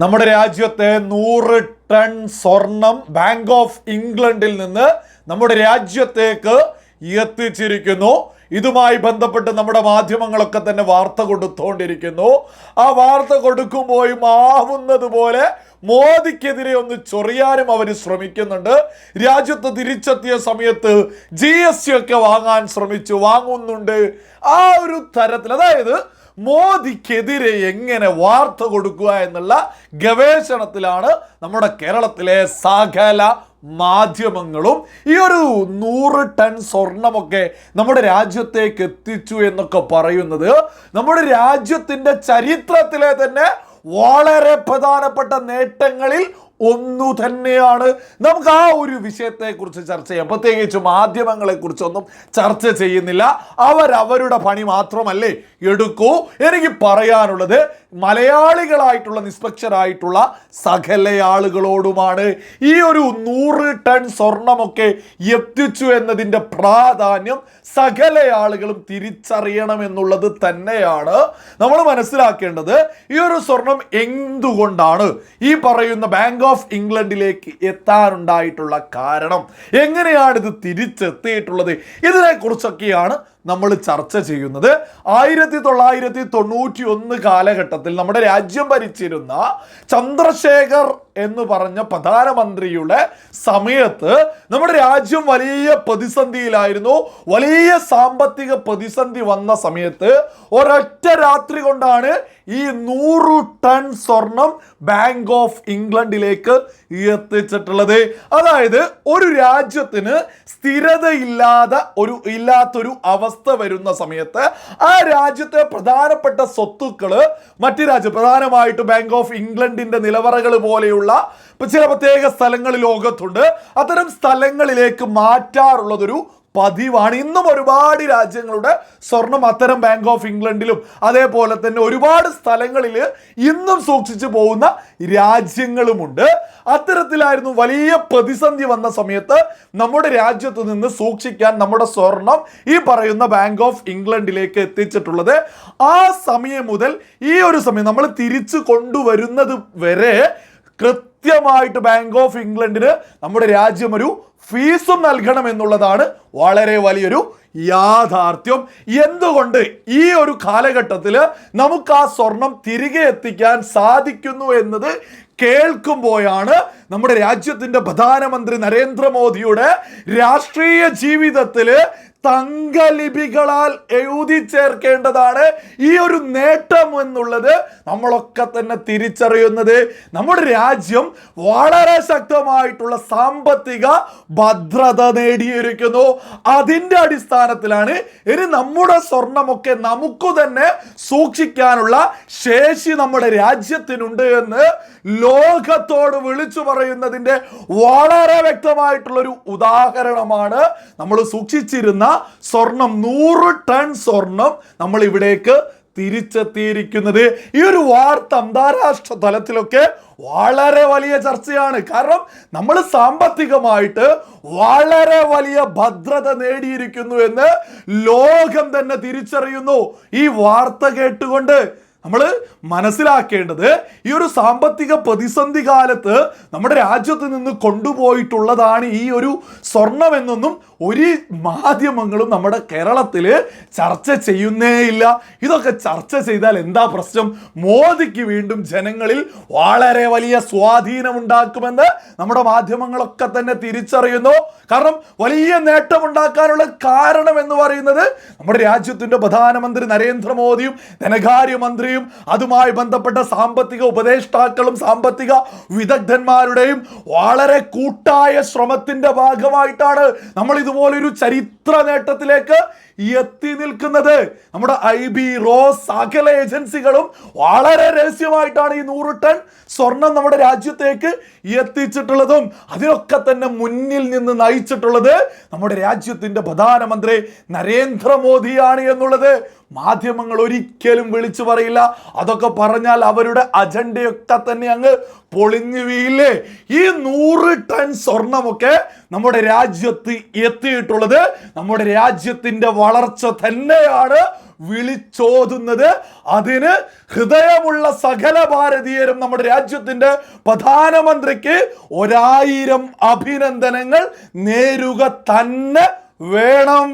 നമ്മുടെ രാജ്യത്തെ നൂറ് ടൺ സ്വർണം ബാങ്ക് ഓഫ് ഇംഗ്ലണ്ടിൽ നിന്ന് നമ്മുടെ രാജ്യത്തേക്ക് എത്തിച്ചിരിക്കുന്നു. ഇതുമായി ബന്ധപ്പെട്ട് നമ്മുടെ മാധ്യമങ്ങളൊക്കെ തന്നെ വാർത്ത കൊടുത്തുകൊണ്ടിരിക്കുന്നു ആ വാർത്ത കൊടുക്കുമ്പോഴും ആവുന്നത് പോലെ മോദിക്കെതിരെ ഒന്ന് ചൊറിയാനും അവർ ശ്രമിക്കുന്നുണ്ട്. രാജ്യത്ത് തിരിച്ചെത്തിയ സമയത്ത് ജി എസ് ടി ഒക്കെ വാങ്ങാൻ ശ്രമിച്ചു. വാങ്ങുന്നുണ്ട്. ആ ഒരു തരത്തിൽ അതായത് മോദിക്കെതിരെ എങ്ങനെ വാർത്ത കൊടുക്കുക എന്നുള്ള ഗവേഷണത്തിലാണ് നമ്മുടെ കേരളത്തിലെ സകല മാധ്യമങ്ങളും ഈ ഒരു നൂറ് ടൺ സ്വർണമൊക്കെ നമ്മുടെ രാജ്യത്തേക്ക് എത്തിച്ചു എന്നൊക്കെ പറയുന്നത്. നമ്മുടെ രാജ്യത്തിന്റെ ചരിത്രത്തിലെ തന്നെ വളരെ പ്രധാനപ്പെട്ട നേട്ടങ്ങളിൽ ഒന്നു തന്നെയാണ്. നമുക്ക് ആ ഒരു വിഷയത്തെക്കുറിച്ച് ചർച്ച ചെയ്യാം. പ്രത്യേകിച്ച് മാധ്യമങ്ങളെക്കുറിച്ചൊന്നും ചർച്ച ചെയ്യുന്നില്ല. അവരവരുടെ പണി മാത്രമല്ലേ എടുക്കൂ. എനിക്ക് പറയാനുള്ളത് മലയാളികളായിട്ടുള്ള നിഷ്പക്ഷരായിട്ടുള്ള സകല ആളുകളോടുമാണ് ഈ ഒരു നൂറ് ടൺ സ്വർണമൊക്കെ എത്തിച്ചു എന്നതിന്റെ പ്രാധാന്യം സകല ആളുകളും തിരിച്ചറിയണം എന്നുള്ളത് തന്നെയാണ് നമ്മൾ മനസ്സിലാക്കേണ്ടത്. ഈ ഒരു സ്വർണം എന്തുകൊണ്ടാണ് ഈ പറയുന്ന ബാങ്ക് ഓഫ് ഇംഗ്ലണ്ടിലേക്ക് എത്താനുണ്ടായിട്ടുള്ള കാരണം? എങ്ങനെയാണ് ഇത് തിരിച്ചെത്തിയിട്ടുള്ളത്? ഇതിനെക്കുറിച്ചൊക്കെയാണ് നമ്മൾ ചർച്ച ചെയ്യുന്നത് ആയിരത്തി തൊള്ളായിരത്തി തൊണ്ണൂറ്റി ഒന്ന് കാലഘട്ടത്തിൽ നമ്മുടെ രാജ്യം ഭരിച്ചിരുന്ന ചന്ദ്രശേഖർ എന്ന് പറഞ്ഞ പ്രധാനമന്ത്രിയുടെ സമയത്ത് നമ്മുടെ രാജ്യം വലിയ പ്രതിസന്ധിയിലായിരുന്നു. വലിയ സാമ്പത്തിക പ്രതിസന്ധി വന്ന സമയത്ത് ഒരൊറ്റ രാത്രി കൊണ്ടാണ് ഈ നൂറ് ടൺ സ്വർണം ബാങ്ക് ഓഫ് ഇംഗ്ലണ്ടിലേക്ക് എത്തിച്ചിട്ടുള്ളത്. അതായത് ഒരു രാജ്യത്തിന് സ്ഥിരതയില്ലാതെ ഒരു ഇല്ലാത്തൊരു അവസ്ഥ വരുന്ന സമയത്ത് ആ രാജ്യത്തെ പ്രധാനപ്പെട്ട സ്വത്തുക്കൾ മറ്റു രാജ്യം പ്രധാനമായിട്ട് ബാങ്ക് ഓഫ് ഇംഗ്ലണ്ടിന്റെ നിലവറകൾ പോലെയുള്ള ചില പ്രത്യേക സ്ഥലങ്ങൾ ലോകത്തുണ്ട്. അത്തരം സ്ഥലങ്ങളിലേക്ക് മാറ്റാറുള്ളതൊരു പതിവാണ്. ഇന്നും ഒരുപാട് രാജ്യങ്ങളുടെ സ്വർണം അത്തരം ബാങ്ക് ഓഫ് ഇംഗ്ലണ്ടിലും അതേപോലെ തന്നെ ഒരുപാട് സ്ഥലങ്ങളിൽ ഇന്നും സൂക്ഷിച്ചു പോകുന്ന രാജ്യങ്ങളുമുണ്ട്. അത്തരത്തിലായിരുന്നു വലിയ പ്രതിസന്ധി വന്ന സമയത്ത് നമ്മുടെ രാജ്യത്ത് നിന്ന് സൂക്ഷിക്കാൻ നമ്മുടെ സ്വർണം ഈ പറയുന്ന ബാങ്ക് ഓഫ് ഇംഗ്ലണ്ടിലേക്ക് എത്തിച്ചിട്ടുള്ളത്. ആ സമയം മുതൽ ഈ ഒരു സമയം നമ്മൾ തിരിച്ചു കൊണ്ടുവരുന്നത് വരെ കൃത്യമായിട്ട് ബാങ്ക് ഓഫ് ഇംഗ്ലണ്ടിന് നമ്മുടെ രാജ്യം ഒരു ഫീസും നൽകണം എന്നുള്ളതാണ് വളരെ വലിയൊരു യാഥാർത്ഥ്യം. എന്തുകൊണ്ട് ഈ ഒരു കാലഘട്ടത്തിൽ നമുക്ക് ആ സ്വർണം തിരികെ എത്തിക്കാൻ സാധിക്കുന്നു എന്നത് കേൾക്കുമ്പോഴാണ് നമ്മുടെ രാജ്യത്തിന്റെ പ്രധാനമന്ത്രി നരേന്ദ്രമോദിയുടെ രാഷ്ട്രീയ ജീവിതത്തിൽ തങ്കലിപികളാൽ എഴുതി ചേർക്കേണ്ടതാണ് ഈ ഒരു നേട്ടം എന്നുള്ളത് നമ്മളൊക്കെ തന്നെ തിരിച്ചറിയുന്നത്. നമ്മുടെ രാജ്യം വളരെ ശക്തമായിട്ടുള്ള സാമ്പത്തിക ഭദ്രത നേടിയിരിക്കുന്നു. അതിന്റെ അടിസ്ഥാനത്തിലാണ് ഇനി നമ്മുടെ സ്വർണമൊക്കെ നമുക്ക് തന്നെ സൂക്ഷിക്കാനുള്ള ശേഷി നമ്മുടെ രാജ്യത്തിനുണ്ട് എന്ന് ലോകത്തോട് വിളിച്ചു പറയുന്നതിന്റെ വളരെ വ്യക്തമായിട്ടുള്ളൊരു ഉദാഹരണമാണ് നമ്മൾ സൂക്ഷിച്ചിരുന്ന സ്വർണം നൂറ് ടൺ സ്വർണം നമ്മൾ ഇവിടേക്ക് തിരിച്ചെത്തിയിരിക്കുന്നത്. ഈ ഒരു വാർത്ത അന്താരാഷ്ട്ര തലത്തിലൊക്കെ വളരെ വലിയ ചർച്ചയാണ്. കാരണം നമ്മൾ സാമ്പത്തികമായിട്ട് വളരെ വലിയ ഭദ്രത നേടിയിരിക്കുന്നു എന്ന് ലോകം തന്നെ തിരിച്ചറിയുന്നു. ഈ വാർത്ത കേട്ടുകൊണ്ട് നമ്മൾ മനസ്സിലാക്കേണ്ടത് ഈ ഒരു സാമ്പത്തിക പ്രതിസന്ധി കാലത്ത് നമ്മുടെ രാജ്യത്ത് നിന്ന് കൊണ്ടുപോയിട്ടുള്ളതാണ് ഈ ഒരു സ്വർണമെന്നൊന്നും ഒരു മാധ്യമങ്ങളും നമ്മുടെ കേരളത്തിൽ ചർച്ച ചെയ്യുന്നേയില്ല ഇതൊക്കെ ചർച്ച ചെയ്താൽ എന്താ പ്രശ്നം? മോദിക്ക് വീണ്ടും ജനങ്ങളിൽ വളരെ വലിയ സ്വാധീനം ഉണ്ടാക്കുമെന്ന് നമ്മുടെ മാധ്യമങ്ങളൊക്കെ തന്നെ തിരിച്ചറിയുന്നു. കാരണം വലിയ നേട്ടമുണ്ടാക്കാനുള്ള കാരണം എന്ന് പറയുന്നത് നമ്മുടെ രാജ്യത്തിന്റെ പ്രധാനമന്ത്രി നരേന്ദ്രമോദിയും ധനകാര്യമന്ത്രിയും അതുമായി ബന്ധപ്പെട്ട സാമ്പത്തിക ഉപദേഷ്ടാക്കളും സാമ്പത്തിക വിദഗ്ധന്മാരുടെയും വളരെ കൂട്ടായ ശ്രമത്തിന്റെ ഭാഗമായിട്ടാണ് നമ്മൾ ഇതുപോലൊരു ചരിത്ര നേട്ടത്തിലേക്ക് എത്തി നിൽക്കുന്നത് നമ്മുടെ ഐ ബി റോസ് സകല ഏജൻസികളും വളരെ രഹസ്യമായിട്ടാണ് ഈ നൂറ് ടൺ സ്വർണം നമ്മുടെ രാജ്യത്തേക്ക് എത്തിച്ചിട്ടുള്ളതും അതിനൊക്കെ തന്നെ മുന്നിൽ നിന്ന് നയിച്ചിട്ടുള്ളത് നമ്മുടെ രാജ്യത്തിന്റെ പ്രധാനമന്ത്രി നരേന്ദ്രമോദിയാണ് എന്നുള്ളത്. മാധ്യമങ്ങൾ ഒരിക്കലും വിളിച്ചു പറയില്ല. അതൊക്കെ പറഞ്ഞാൽ അവരുടെ അജണ്ടയൊക്കെ തന്നെ അങ്ങ് പൊളിഞ്ഞു വീയില്ലേ ഈ നൂറ് ടൺ സ്വർണമൊക്കെ നമ്മുടെ രാജ്യത്ത് എത്തിയിട്ടുള്ളത് നമ്മുടെ രാജ്യത്തിന്റെ വളർച്ച തന്നെയാണ് വിളിച്ചോതുന്നത്. അതിന് ഹൃദയമുള്ള സകല ഭാരതീയരും നമ്മുടെ രാജ്യത്തിന്റെ പ്രധാനമന്ത്രിക്ക് ഒരായിരം അഭിനന്ദനങ്ങൾ നേരുക തന്നെ വേണം.